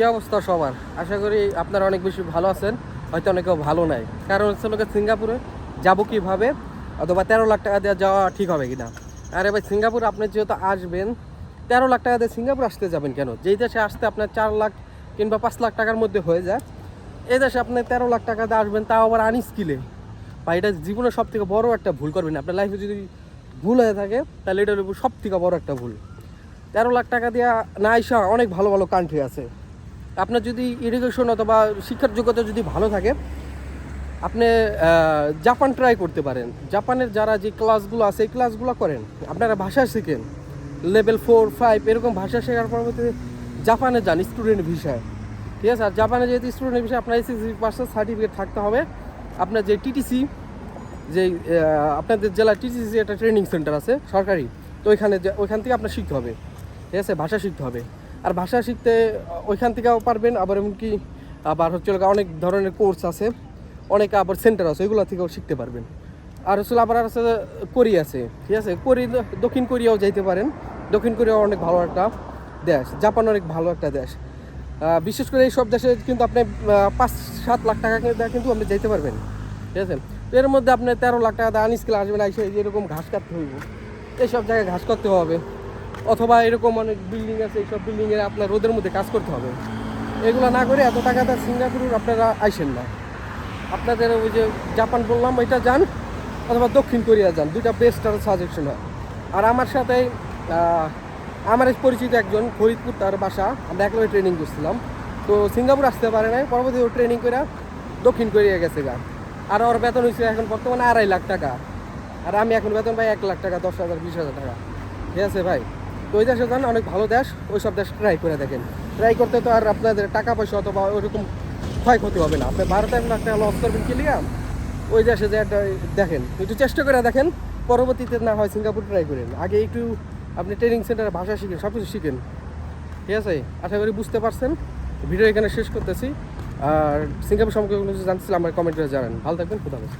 কী অবস্থা সবার? আশা করি আপনারা অনেক বেশি ভালো আছেন, হয়তো অনেকেও ভালো নাই। কারণ হচ্ছে লোকে সিঙ্গাপুরে যাব কীভাবে, অথবা তেরো লাখ টাকা দিয়ে যাওয়া ঠিক হবে কিনা? আরে ভাই, সিঙ্গাপুর আপনি যেহেতু আসবেন, তেরো লাখ টাকা দিয়ে সিঙ্গাপুর আসতে যাবেন কেন? যেই দেশে আসতে আপনার চার লাখ কিংবা পাঁচ লাখ টাকার মধ্যে হয়ে যায়, এই দেশে আপনি তেরো লাখ টাকা দিয়ে আসবেন, তাও আবার আনস্কিলে বা এটা জীবনের সব থেকে বড়ো একটা ভুল করবেন। আপনার লাইফে যদি ভুল হয়ে থাকে, তাহলে এটা সব থেকে বড়ো একটা ভুল। তেরো লাখ টাকা দেওয়া না আইসা অনেক ভালো ভালো কান্ট্রি আছে। আপনার যদি ইরিগেশন অথবা শিক্ষার যোগ্যতা যদি ভালো থাকে, আপনি জাপান ট্রাই করতে পারেন। জাপানের যারা যে ক্লাসগুলো আছে, এই ক্লাসগুলো করেন। আপনারা ভাষা শিখেন। লেভেল ফোর ফাইভ এরকম ভাষা শেখার পরবর্তীতে জাপানে যান স্টুডেন্ট ভিসায় ঠিক আছে? আর জাপানে যেহেতু স্টুডেন্ট ভিসায় আপনার এসএসসি পাসের সার্টিফিকেট থাকতে হবে। আপনার যে টিটিসি যে আপনাদের জেলার টিটিসি একটা ট্রেনিং সেন্টার আছে, সরকারি। তো ওইখানে ওইখান থেকে আপনার শিখতে হবে। ঠিক আছে? ভাষা শিখতে হবে। আর ভাষা শিখতে, ওইখান থেকেও পারবেন। আবার এমনকি আবার হচ্ছে অনেক ধরনের কোর্স আছে। অনেক আবার সেন্টার আছে, ওইগুলো থেকেও শিখতে পারবেন। আর হচ্ছে আবার আছে কোরিয়া আছে, ঠিক আছে? কোরি দক্ষিণ কোরিয়াও যাইতে পারেন। দক্ষিণ কোরিয়াও অনেক ভালো একটা দেশ, জাপান অনেক ভালো একটা দেশ। বিশেষ করে এই সব দেশে কিন্তু আপনি পাঁচ, সাত লাখ টাকা কিন্তু আপনি যাইতে পারবেন, ঠিক আছে? এর মধ্যে আপনি তেরো লাখ টাকা দিয়ে আনস্কিল আসবেন এসে এরকম ঘাস কাটতে হইব। এইসব জায়গায় ঘাস করতে হবে। অথবা এরকম অনেক বিল্ডিং আছে, এইসব বিল্ডিংয়ে আপনার রোদের মধ্যে কাজ করতে হবে। এগুলো না করে এত টাকা দিয়ে সিঙ্গাপুর আপনারা আইসেন না। আপনাদের ওই যে জাপান বললাম, ওইটা যান অথবা দক্ষিণ কোরিয়া যান, দুইটা বেস্ট আর সাজেশন হয়। আর আমার সাথে আমার পরিচিত একজন ফরিদপুর, তার বাসা, আমরা একলগে ট্রেনিং করছিলাম। তো সিঙ্গাপুর আসতে পারে নাই, পরবর্তী ট্রেনিং করে দক্ষিণ কোরিয়া গেছে গা। আর ওর বেতন হয়েছে এখন বর্তমানে আড়াই লাখ টাকা। আর আমি এখন বেতন পাই এক লাখ টাকা, দশ হাজার, বিশ হাজার টাকা। ঠিক আছে ভাই? তো ওই দেশে যান, অনেক ভালো দেশ ওই সব দেশ ট্রাই করে দেখেন। ট্রাই করতে তো আর আপনাদের টাকা পয়সা অথবা ওইরকম ক্ষয়ক্ষতি হবে না। আপনি ভারতে এক লাখ লস করবেন কি ওই দেশে যে দেখেন, একটু চেষ্টা করে দেখেন, পরবর্তীতে না হয় সিঙ্গাপুর ট্রাই করেন। আগে একটু আপনি ট্রেনিং সেন্টারে ভাষা শিখেন সব কিছু শিখেন। ঠিক আছে? আশা করি বুঝতে পারছেন। ভিডিও এখানে শেষ করতেছি। আর সিঙ্গাপুর সম্পর্কে কোনো কিছু জানতে চাইলে আমার কমেন্টে জানান। ভালো থাকবেন হাফেজ।